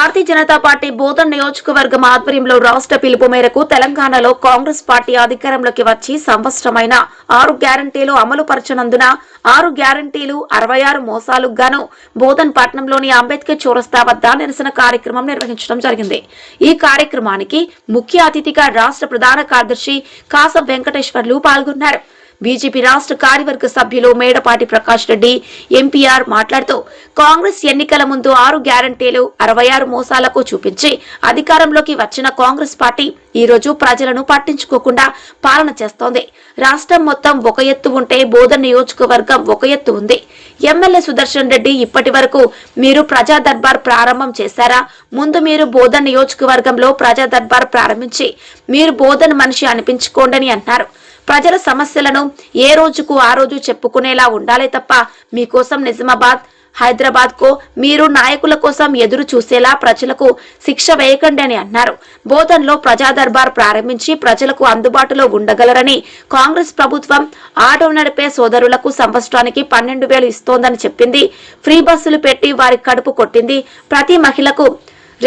భారతీయ Janata party Bodhan నియోజకవర్గం ఆధ్వర్యంలో రాష్ట్ర పిలుపు మేరకు తెలంగాణలో కాంగ్రెస్ పార్టీ అధికారంలోకి వచ్చి సంవత్సరమైన ఆరు గ్యారంటీలు అమలు పరచనందున ఆరు గ్యారంటీలు అరవై ఆరు మోసాలకు గాను బోధన్ పట్టణంలోని అంబేద్కర్ చౌరస్తా వద్ద నిరసన కార్యక్రమం నిర్వహించడం జరిగింది. ఈ కార్యక్రమానికి ముఖ్య అతిథిగా రాష్ట్ర ప్రధాన కార్యదర్శి కాసం వెంకటేశ్వర్లు పాల్గొన్నారు. బీజేపీ రాష్ట్ర కార్యవర్గ సభ్యులు మేడపాటి ప్రకాష్ రెడ్డి ఎంపీఆర్ మాట్లాడుతూ కాంగ్రెస్ ఎన్నికల ముందు ఆరు గ్యారంటీలు అరవై ఆరు మోసాలకు చూపించి అధికారంలోకి వచ్చిన కాంగ్రెస్ పార్టీ ఈ రోజు ప్రజలను పట్టించుకోకుండా పాలన చేస్తోంది. రాష్ట్రం మొత్తం ఒక ఎత్తు ఉంటే బోధన నియోజకవర్గం ఒక ఎత్తు ఉంది. ఎమ్మెల్యే సుదర్శన్ రెడ్డి ఇప్పటి వరకు మీరు ప్రజా దర్బార్ ప్రారంభం చేశారా? ముందు మీరు బోధన్ నియోజకవర్గంలో ప్రజా దర్బార్ ప్రారంభించి మీరు బోధన్ మనిషి అనిపించుకోండని అన్నారు ప్రజల సమస్యలను ఏ రోజుకు ఆ రోజు చెప్పుకునేలా ఉండాలి తప్ప మీకోసం నిజామాబాద్ హైదరాబాద్ కో మీరు నాయకుల కోసం ఎదురు చూసేలా ప్రజలకు శిక్ష వేయకండి అని అన్నారు. బోధన్లో ప్రజా దర్బార్ ప్రారంభించి ప్రజలకు అందుబాటులో ఉండగలరని కాంగ్రెస్ ప్రభుత్వం ఆటో నడిపే సోదరులకు సంవత్సరానికి పన్నెండు వేలు ఇస్తోందని చెప్పింది. ఫ్రీ బస్సులు పెట్టి వారి కడుపు కొట్టింది. ప్రతి మహిళకు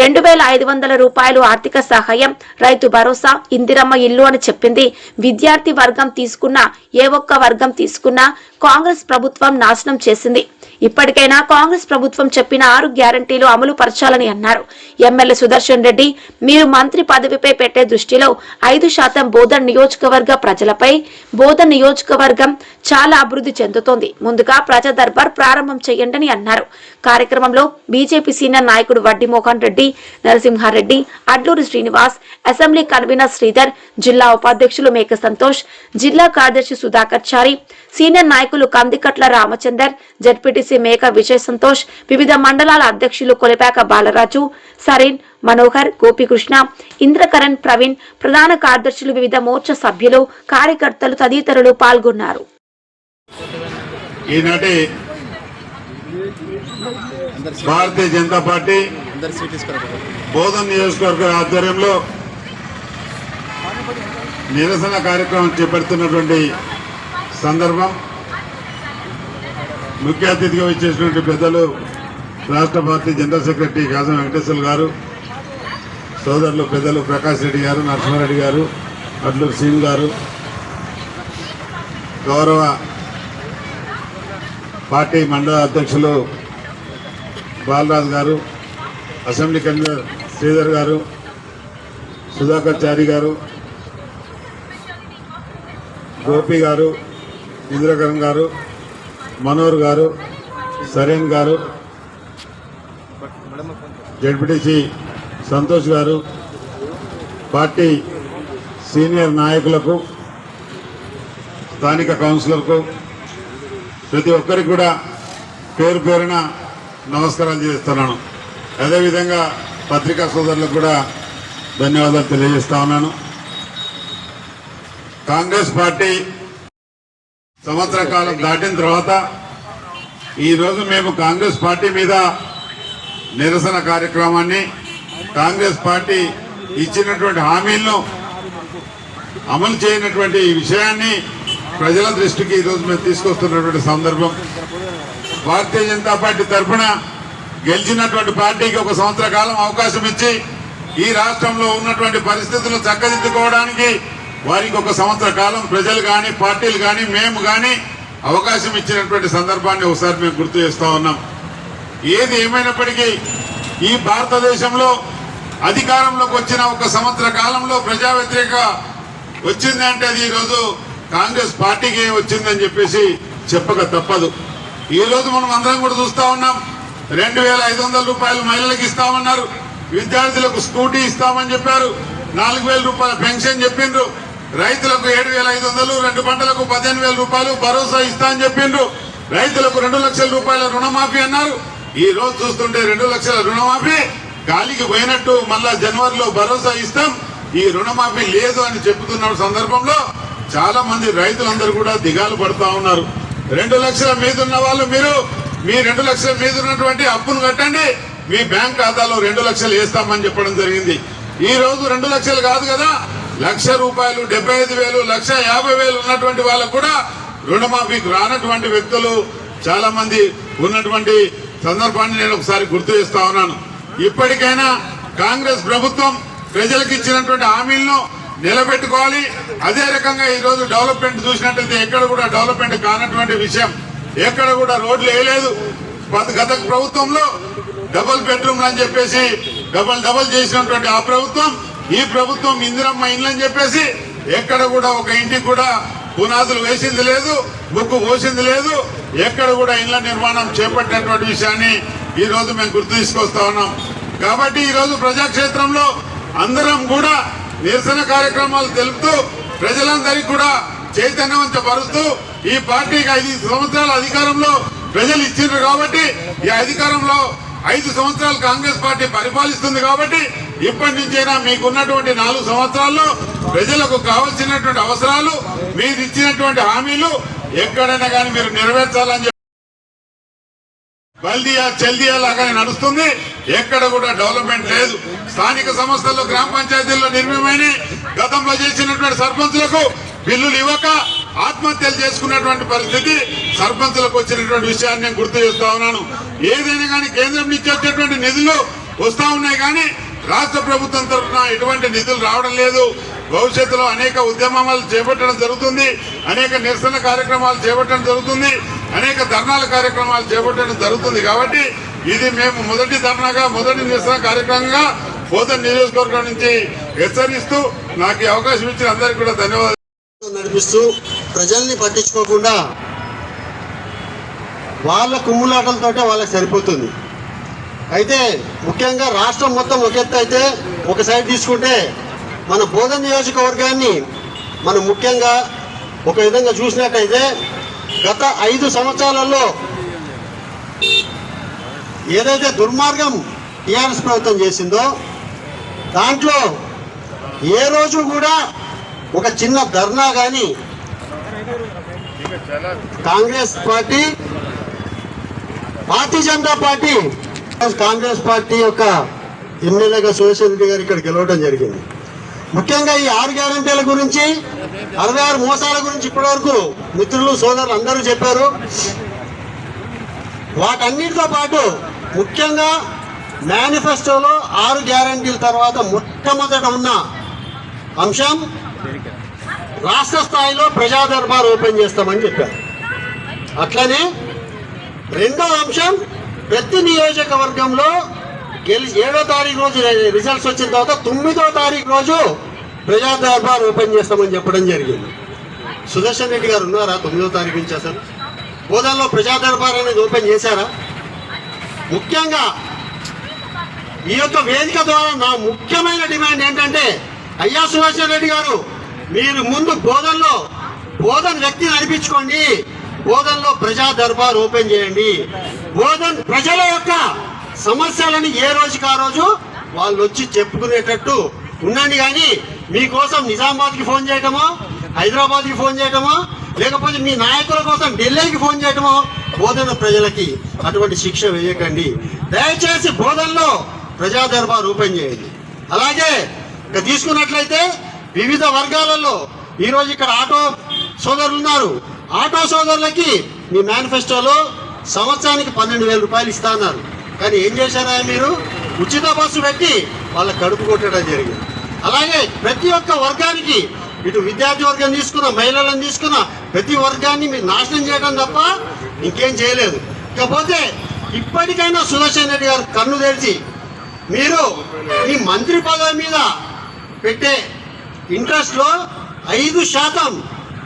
రెండు వేల ఐదు వందల రూపాయలు ఆర్థిక సహాయం రైతు భరోసా ఇందిరమ్మ ఇల్లు అని చెప్పింది. విద్యార్థి వర్గం తీసుకున్న ఏ ఒక్క వర్గం తీసుకున్నా కాంగ్రెస్ ప్రభుత్వం నాశనం చేసింది. ఇప్పటికైనా కాంగ్రెస్ ప్రభుత్వం చెప్పిన ఆరు గ్యారంటీలు అమలు పరచాలని అన్నారు. ఎమ్మెల్యే సుదర్శన్ రెడ్డి మీరు మంత్రి పదవిపై పెట్టే దృష్టిలో ఐదు శాతం బోధన్ నియోజకవర్గ ప్రజలపై బోధన్ నియోజకవర్గం చాలా అభివృద్ధి చెందుతోంది. ముందుగా ప్రజా దర్బార్ ప్రారంభం చేయండి అన్నారు. కార్యక్రమంలో బీజేపీ సీనియర్ నాయకుడు వడ్డి మోహన్ రెడ్డి నరసింహారెడ్డి అడ్లూరి శ్రీనివాస్ అసెంబ్లీ కన్వీనర్ శ్రీధర్ జిల్లా ఉపాధ్యక్షులు మేక సంతోష్ జిల్లా కార్యదర్శి సుధాకర్ చారి సీనియర్ నాయకులు కందికట్ల రామచందర్ జడ్పీటీసీ మేక విజయ్ సంతోష్ వివిధ మండలాల అధ్యక్షులు కొలిపాక బాలరాజు సరీన్ మనోహర్ గోపికృష్ణ ఇంద్రకరణ్ ప్రవీణ్ ప్రధాన కార్యదర్శులు వివిధ మోర్చా సభ్యులు కార్యకర్తలు తదితరులు పాల్గొన్నారు. ఈనాటి భారతీయ జనతా పార్టీ బోధన్ నియోజకవర్గ ఆధ్వర్యంలో నిరసన కార్యక్రమం చేపడుతున్నటువంటి సందర్భం. ముఖ్య అతిథిగా వచ్చేసినటువంటి పెద్దలు రాష్ట్ర party general secretary Kasam Venkateshwara గారు సోదరులు పెద్దలు ప్రకాష్ రెడ్డి గారు నరసింహారెడ్డి గారు అడ్లూరు సింగ్ గారు గౌరవ పార్టీ మండల అధ్యక్షులు బాలరాజు గారు అసెంబ్లీ కన్వీనర్ శ్రీధర్ గారు సుధాకర్ చారి గారు గోపి గారు ఇంద్రకరణ్ గారు మనోహర్ గారు సరేన్ గారు జడ్పీటీసీ సంతోష్ గారు పార్టీ సీనియర్ నాయకులకు స్థానిక కౌన్సిలర్కు ప్రతి ఒక్కరికి కూడా పేరు పేరున నమస్కారాలు చేస్తున్నాను. అదేవిధంగా పత్రికా సోదరులకు కూడా ధన్యవాదాలు తెలియజేస్తా ఉన్నాను. కాంగ్రెస్ పార్టీ సంవత్సర కాలం దాటిన తర్వాత ఈరోజు మేము కాంగ్రెస్ పార్టీ మీద నిరసన కార్యక్రమాన్ని కాంగ్రెస్ పార్టీ ఇచ్చినటువంటి హామీలను అమలు చేయనటువంటి విషయాన్ని ప్రజల దృష్టికి ఈరోజు మేము తీసుకొస్తున్నటువంటి సందర్భం. భారతీయ జనతా పార్టీ తరఫున గెలిచినటువంటి పార్టీకి ఒక సంవత్సర కాలం అవకాశం ఇచ్చి ఈ రాష్ట్రంలో ఉన్నటువంటి పరిస్థితులు చక్కదిద్దుకోవడానికి వారికి ఒక సంవత్సర కాలం ప్రజలు కానీ పార్టీలు కానీ మేము కానీ అవకాశం ఇచ్చినటువంటి సందర్భాన్ని ఒకసారి మేము గుర్తు చేస్తూ ఉన్నాం. ఏది ఏమైనప్పటికీ ఈ భారతదేశంలో అధికారంలోకి వచ్చిన ఒక సంవత్సర కాలంలో ప్రజా వ్యతిరేక వచ్చిందంటే అది ఈరోజు కాంగ్రెస్ పార్టీకి వచ్చిందని చెప్పేసి చెప్పక తప్పదు. ఈ రోజు మనం అందరం కూడా చూస్తూ ఉన్నాం. రెండు వేల ఐదు వందల రూపాయలు మహిళలకు ఇస్తామన్నారు. విద్యార్థులకు స్కూటీ ఇస్తామని చెప్పారు. నాలుగు వేల రూపాయల పెన్షన్ చెప్పిండ్రు. రైతులకు ఏడు వేల ఐదు వందలు రెండు పంటలకు పదిహేను వేల రూపాయలు భరోసా ఇస్తా అని చెప్పిండ్రు. రైతులకు రెండు లక్షల రూపాయల రుణమాఫీ అన్నారు. ఈ రోజు చూస్తుంటే రెండు లక్షల రుణమాఫీ. గాలికి పోయినట్టు మళ్ళా జనవరిలో భరోసా ఇస్తాం. ఈ రుణమాఫీ లేదు అని చెబుతున్న సందర్భంలో చాలా మంది రైతులందరూ కూడా దిగాలు పడతా ఉన్నారు. రెండు లక్షల మీద ఉన్న వాళ్ళు మీరు మీ రెండు లక్షల మీద ఉన్నటువంటి అప్పును కట్టండి. మీ బ్యాంక్ ఖాతాలో రెండు లక్షలు వేస్తామని చెప్పడం జరిగింది. ఈ రోజు రెండు లక్షలు కాదు కదా లక్ష రూపాయలు డెబ్బై ఐదు వేలు లక్ష యాభై వేలు ఉన్నటువంటి వాళ్ళకు కూడా రుణమాఫీకి రానటువంటి వ్యక్తులు చాలా మంది ఉన్నటువంటి సందర్భాన్ని నేను ఒకసారి గుర్తు చేస్తా ఉన్నాను. ఇప్పటికైనా కాంగ్రెస్ ప్రభుత్వం ప్రజలకు ఇచ్చినటువంటి హామీలను నిలబెట్టుకోవాలి. అదే రకంగా ఈరోజు డెవలప్మెంట్ చూసినట్లయితే ఎక్కడ కూడా డెవలప్మెంట్ కానటువంటి విషయం. ఎక్కడ కూడా రోడ్లు వేయలేదు. గత- ప్రభుత్వంలో డబుల్ బెడ్రూమ్ అని చెప్పేసి డబల్ డబల్ చేసినటువంటి ఆ ప్రభుత్వం ఈ ప్రభుత్వం ఇందిరమ్మ ఇండ్లు అని చెప్పేసి ఎక్కడ కూడా ఒక ఇంటికి కూడా పునాదులు వేసింది లేదు ముక్కు పోసింది లేదు. ఎక్కడ కూడా ఇండ్ల నిర్మాణం చేపట్టినటువంటి విషయాన్ని ఈ రోజు మేము గుర్తు తీసుకొస్తా ఉన్నాం. కాబట్టి ఈరోజు ప్రజాక్షేత్రంలో అందరం కూడా నిరసన కార్యక్రమాలు తెలుపుతూ ప్రజలందరికీ కూడా చైతన్యవంతపరుస్తూ ఈ పార్టీకి ఐదు సంవత్సరాల అధికారంలో ప్రజలు ఇచ్చిండ్రు కాబట్టి ఈ అధికారంలో ఐదు సంవత్సరాలు కాంగ్రెస్ పార్టీ పరిపాలిస్తుంది కాబట్టి ఇప్పటి నుంచైనా మీకున్నటువంటి నాలుగు సంవత్సరాల్లో ప్రజలకు కావలసినటువంటి అవసరాలు మీరు ఇచ్చినటువంటి హామీలు ఎక్కడైనా కానీ మీరు నెరవేర్చాలని చెప్పి బల్దియా చెల్దియా లాగానే నడుస్తుంది. ఎక్కడ కూడా డెవలప్మెంట్ లేదు. స్థానిక సంస్థల్లో గ్రామ పంచాయతీల్లో నిర్మమైన గతంలో చేసినటువంటి సర్పంచులకు బిల్లులు ఇవ్వక ఆత్మహత్యలు చేసుకున్నటువంటి పరిస్థితి సర్పంచులకు వచ్చినటువంటి విషయాన్ని నేను గుర్తు చేస్తా ఉన్నాను. ఏదైనా కానీ కేంద్రం నుంచి వచ్చేటువంటి నిధులు వస్తా ఉన్నాయి కానీ రాష్ట్ర ప్రభుత్వం తరఫున ఎటువంటి నిధులు రావడం లేదు. భవిష్యత్తులో అనేక ఉద్యమాలు చేపట్టడం జరుగుతుంది. అనేక నిరసన కార్యక్రమాలు చేపట్టడం జరుగుతుంది. అనేక ధర్నాల కార్యక్రమాలు చేపట్టడం జరుగుతుంది కాబట్టి ఇది మేము మొదటి ధర్నాగా మొదటి నిరసన కార్యక్రమంగా పోతన్ నియోజకవర్గం నుంచి హెచ్చరిస్తూ నాకు అవకాశం ఇచ్చిన అందరికీ కూడా ధన్యవాదాలు. చూపిస్తూ ప్రజల్ని పట్టించుకోకుండా వాళ్ళ కుమ్ములాటలతోటే వాళ్ళకి సరిపోతుంది. అయితే ముఖ్యంగా రాష్ట్రం మొత్తం ఒక ఎత్తు అయితే ఒక సైడ్ తీసుకుంటే మన బోధన నియోజకవర్గాన్ని మనం ముఖ్యంగా ఒక విధంగా చూసినట్టయితే గత ఐదు సంవత్సరాలలో ఏదైతే దుర్మార్గం టీఆర్ఎస్ ప్రభుత్వం చేసిందో దాంట్లో ఏ రోజు కూడా ఒక చిన్న ధర్నా కానీ Congress party Bharatiya Janata party Congress party యొక్క ఎమ్మెల్యేగా సురేష్ రెడ్డి గారు ఇక్కడ గెలవడం జరిగింది. ముఖ్యంగా ఈ ఆరు గ్యారంటీల గురించి అరవై ఆరు మోసాల గురించి ఇప్పటివరకు మిత్రులు సోదరులు అందరూ చెప్పారు. వాటన్నిటితో పాటు ముఖ్యంగా మేనిఫెస్టోలో ఆరు గ్యారంటీల తర్వాత మొట్టమొదట ఉన్న అంశం రాష్ట్ర స్థాయిలో ప్రజా దర్బార్ ఓపెన్ చేస్తామని చెప్పారు. అట్లనే రెండో అంశం ప్రతి నియోజకవర్గంలో గెలి ఏడో తారీఖు రోజు రిజల్ట్స్ వచ్చిన తర్వాత తొమ్మిదో తారీఖు రోజు ప్రజా దర్బార్ ఓపెన్ చేస్తామని చెప్పడం జరిగింది. సుదర్శన్ రెడ్డి గారు ఉన్నారా? తొమ్మిదో తారీఖు నుంచి అసలు? బోధనలో ప్రజా దర్బార్ అనేది ఓపెన్ చేశారా? ముఖ్యంగా ఈ యొక్క వేదిక ద్వారా నా ముఖ్యమైన డిమాండ్ ఏంటంటే అయ్యా సుభాష్ రెడ్డి గారు మీరు ముందు బోధనలో బోధన వ్యక్తిని నడిపించుకోండి. బోధనలో ప్రజా దర్బార్ ఓపెన్ చేయండి. బోధన్ ప్రజల యొక్క సమస్యలని ఏ రోజుకి ఆ రోజు వాళ్ళు వచ్చి చెప్పుకునేటట్టు ఉండండి కానీ మీకోసం నిజామాబాద్కి ఫోన్ చేయటమో హైదరాబాద్కి ఫోన్ చేయటమో లేకపోతే మీ నాయకుల కోసం ఢిల్లీకి ఫోన్ చేయటమో బోధన ప్రజలకి అటువంటి శిక్ష వేయకండి. దయచేసి బోధనలో ప్రజా దర్బార్ ఓపెన్ చేయండి. అలాగే ఇక తీసుకున్నట్లయితే వివిధ వర్గాలలో ఈరోజు ఇక్కడ ఆటో సోదరులు ఉన్నారు. ఆటో సోదరులకి మీ మేనిఫెస్టోలో సంవత్సరానికి పన్నెండు వేల రూపాయలు ఇస్తా అన్నారు. కానీ ఏం చేశారా మీరు? ఉచిత బస్సు పెట్టి వాళ్ళ కడుపు కొట్టడం జరిగింది. అలాగే ప్రతి ఒక్క వర్గానికి ఇటు విద్యార్థి వర్గం తీసుకున్న మహిళలను తీసుకున్న ప్రతి వర్గాన్ని మీరు నాశనం చేయడం తప్ప ఇంకేం చేయలేదు. ఇకపోతే ఇప్పటికైనా సుదర్శన్ రెడ్డి గారు కన్ను తెరిచి మీరు మీ మంత్రి పదవి మీద పెట్టే ఇంట్రెస్ట్లో ఐదు శాతం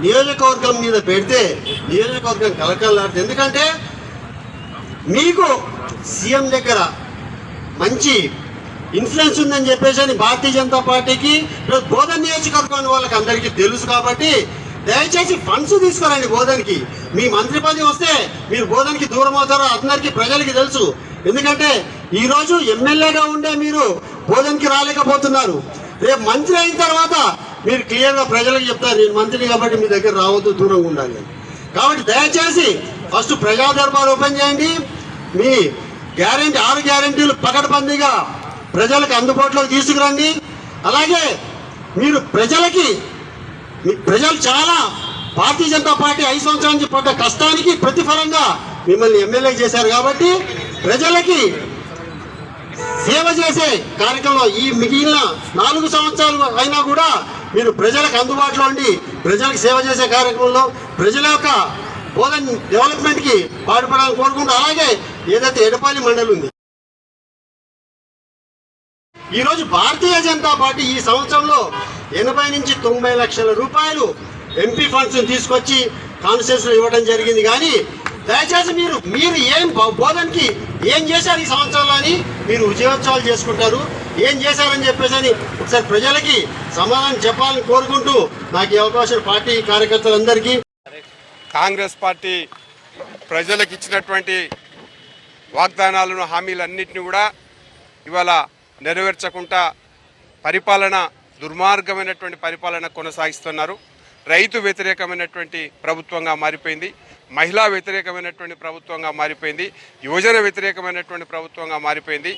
నియోజకవర్గం మీద పెడితే నియోజకవర్గం కలకలాడుతుంది ఎందుకంటే మీకు సీఎం దగ్గర మంచి ఇన్ఫ్లుయెన్స్ ఉందని చెప్పేసి అని భారతీయ జనతా పార్టీకి బోధన నియోజకవర్గం వాళ్ళకి అందరికీ తెలుసు కాబట్టి దయచేసి ఫండ్స్ తీసుకురండి బోధనకి. మీ మంత్రి పదవి వస్తే మీరు బోధనకి దూరం అవుతారో అందరికీ ప్రజలకి తెలుసు. ఎందుకంటే ఈరోజు ఎమ్మెల్యేగా ఉండే మీరు బోధనకి రాలేకపోతున్నారు. రేపు మంత్రి అయిన తర్వాత మీరు క్లియర్గా ప్రజలకు చెప్తారు నేను మంత్రి కాబట్టి మీ దగ్గర రావద్దు దూరంగా ఉండాలి కాబట్టి దయచేసి ఫస్ట్ ప్రజా దర్బార్ ఓపెన్ చేయండి. మీ గ్యారెంటీ ఆరు గ్యారెంటీలు పకడ్బందీగా ప్రజలకు అందుబాటులోకి తీసుకురండి. అలాగే మీరు ప్రజలకి మీ ప్రజలు చాలా భారతీయ జనతా పార్టీ ఐదు సంవత్సరాల నుంచి పడ్డ కష్టానికి ప్రతిఫలంగా మిమ్మల్ని ఎమ్మెల్యే చేశారు కాబట్టి ప్రజలకి సేవ చేసే కార్యక్రమంలో ఈ మిగిలిన నాలుగు సంవత్సరాలు అయినా కూడా మీరు ప్రజలకు అందుబాటులో ఉండి ప్రజలకు సేవ చేసే కార్యక్రమంలో ప్రజల యొక్క బోధన డెవలప్మెంట్కి పాటుపడాలని కోరుకుంటూ అలాగే ఏదైతే ఎడపాలి మండలి ఉంది. ఈరోజు భారతీయ జనతా పార్టీ ఈ సంవత్సరంలో ఎనభై నుంచి తొంభై లక్షల రూపాయలు ఎంపీ ఫండ్స్ తీసుకొచ్చి కాన్స్టిట్యూన్సీలో ఇవ్వడం జరిగింది. కానీ దయచేసి మీరు మీరు ఏం బోధనకి ఏం చేశారు ఈ సంవత్సరంలో అని మీరు విజయోత్సవాలు చేసుకుంటారు. ఏం చేశారని చెప్పేసి అని ఒకసారి ప్రజలకి సమాధానం చెప్పాలని కోరుకుంటూ నాకు ఈ అవకాశం పార్టీ కార్యకర్తలందరికీ. కాంగ్రెస్ పార్టీ ప్రజలకు ఇచ్చినటువంటి వాగ్దానాలను హామీలన్నింటినీ కూడా ఇవాళ నెరవేర్చకుండా పరిపాలన దుర్మార్గమైనటువంటి పరిపాలన కొనసాగిస్తున్నారు. రైతు వ్యతిరేకమైనటువంటి ప్రభుత్వంగా మారిపోయింది. మహిళా వ్యతిరేకమైనటువంటి ప్రభుత్వంగా మారిపోయింది యువజన వ్యతిరేకమైనటువంటి ప్రభుత్వంగా మారిపోయింది.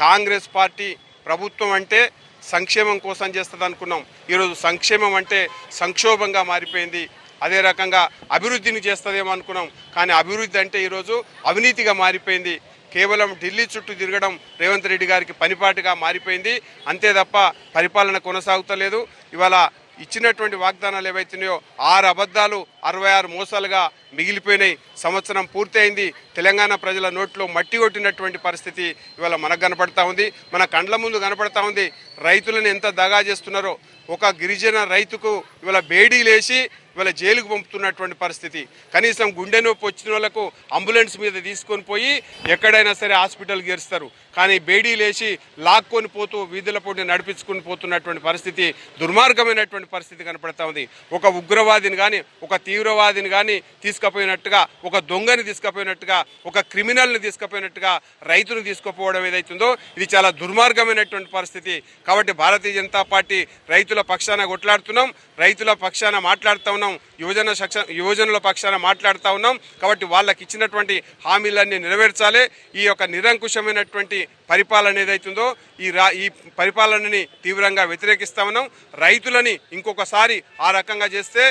కాంగ్రెస్ పార్టీ ప్రభుత్వం అంటే సంక్షేమం కోసం చేస్తుంది అనుకున్నాం ఈరోజు సంక్షేమం అంటే సంక్షోభంగా మారిపోయింది. అదే రకంగా అభివృద్ధిని చేస్తుందేమో అనుకున్నాం. కానీ అభివృద్ధి అంటే ఈరోజు అవినీతిగా మారిపోయింది. కేవలం ఢిల్లీ చుట్టూ తిరగడం రేవంత్ రెడ్డి గారికి పనిపాటుగా మారిపోయింది. అంతే తప్ప పరిపాలన కొనసాగుతలేదు. ఇవాళ ఇచ్చినటువంటి వాగ్దానాలు ఏవైతున్నాయో ఆరు అబద్ధాలు అరవై ఆరు మోసాలుగా మిగిలిపోయినాయి సంవత్సరం పూర్తయింది. తెలంగాణ ప్రజల నోట్లో మట్టి కొట్టినటువంటి పరిస్థితి ఇవాళ మనకు కనపడతా ఉంది. మన కండ్ల ముందు కనపడతా ఉంది. రైతులను ఎంత దగా చేస్తున్నారో ఒక గిరిజన రైతుకు ఇవాళ బేడీ లేచి ఇవాళ జైలుకు పంపుతున్నటువంటి పరిస్థితి. కనీసం గుండె నొప్పి వచ్చిన వాళ్ళకు అంబులెన్స్ మీద తీసుకొని పోయి ఎక్కడైనా సరే హాస్పిటల్కి చేరుస్తారు కానీ బేడీ లేచి లాక్కొని పోతూ వీధుల పోటీ నడిపించుకొని పోతున్నటువంటి పరిస్థితి దుర్మార్గమైనటువంటి పరిస్థితి కనపడతా ఉంది. ఒక ఉగ్రవాదిని కానీ ఒక తీవ్రవాదిని కానీ తీసుకుపోయినట్టుగా ఒక దొంగని తీసుకుపోయినట్టుగా ఒక క్రిమినల్ని తీసుకుపోయినట్టుగా రైతును తీసుకుపోవడం ఏదైతుందో ఇది చాలా దుర్మార్గమైనటువంటి పరిస్థితి. కాబట్టి భారతీయ జనతా పార్టీ రైతుల పక్షాన కొట్లాడుతున్నాం రైతుల పక్షాన మాట్లాడుతూ ఉన్నాం యువజన సక్ష యువజనుల పక్షాన మాట్లాడుతూ ఉన్నాం. కాబట్టి వాళ్ళకి ఇచ్చినటువంటి హామీలన్నీ నెరవేర్చాలి. ఈ యొక్క నిరంకుశమైనటువంటి పరిపాలన ఏదైతుందో ఈ రా ఈ పరిపాలనని తీవ్రంగా వ్యతిరేకిస్తా ఉన్నాం. రైతులని ఇంకొకసారి ఆ రకంగా చేస్తే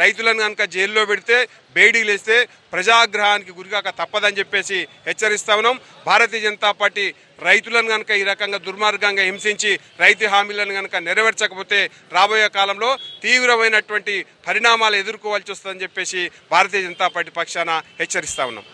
రైతులను కనుక జైల్లో పెడితే బేడీలు వేస్తే ప్రజాగ్రహానికి గురికాక తప్పదని చెప్పేసి హెచ్చరిస్తా ఉన్నాం. భారతీయ జనతా పార్టీ రైతులను కనుక ఈ రకంగా దుర్మార్గంగా హింసించి రైతు హామీలను కనుక నెరవేర్చకపోతే రాబోయే కాలంలో తీవ్రమైనటువంటి పరిణామాలు ఎదుర్కోవాల్సి వస్తుందని చెప్పేసి భారతీయ జనతా పార్టీ పక్షాన హెచ్చరిస్తా ఉన్నాం.